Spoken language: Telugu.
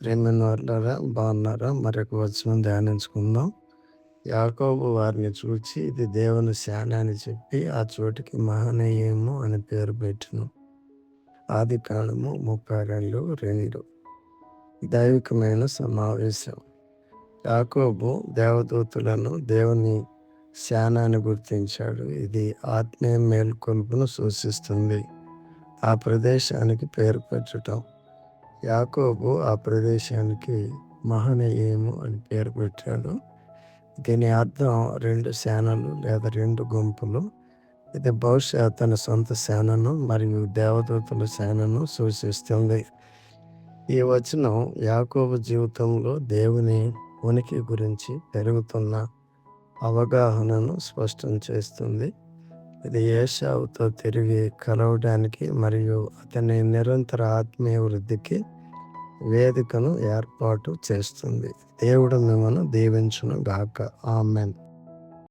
ప్రేమైన వాళ్ళారా బాగున్నారా? మరొక వచనం ధ్యానించుకుందాం. యాకోబు వారిని చూచి ఇది దేవుని శాన అని చెప్పి ఆ చోటికి మహనీయము అని పేరు పెట్టిను. ఆది కాలము ముప్పై రెండు రెండు. దైవికమైన సమావేశం. యాకోబు దేవదూతులను దేవుని శానాన్ని గుర్తించాడు. ఇది ఆత్మీయ మేల్కొల్పును సూచిస్తుంది. ఆ ప్రదేశానికి పేరు పెట్టడం యాకోబు ఆ ప్రదేశానికి మహనీయము అని పేరు పెట్టాడు. దీని అర్థం రెండు సేనలు లేదా రెండు గుంపులు. ఇది బహుశా తన సొంత సేనను మరియు దేవదూతల సేనను సూచిస్తుంది. ఈ వచనం యాకోబు జీవితంలో దేవుని ఉనికి గురించి పెరుగుతున్న అవగాహనను స్పష్టం చేస్తుంది. ఇది ఏషావుతో తిరిగి కలవడానికి మరియు అతని నిరంతర ఆత్మీయ వృద్ధికి వేదికను ఏర్పాటు చేస్తుంది. దేవుడు మనం దీవించును గాక ఆమెన్.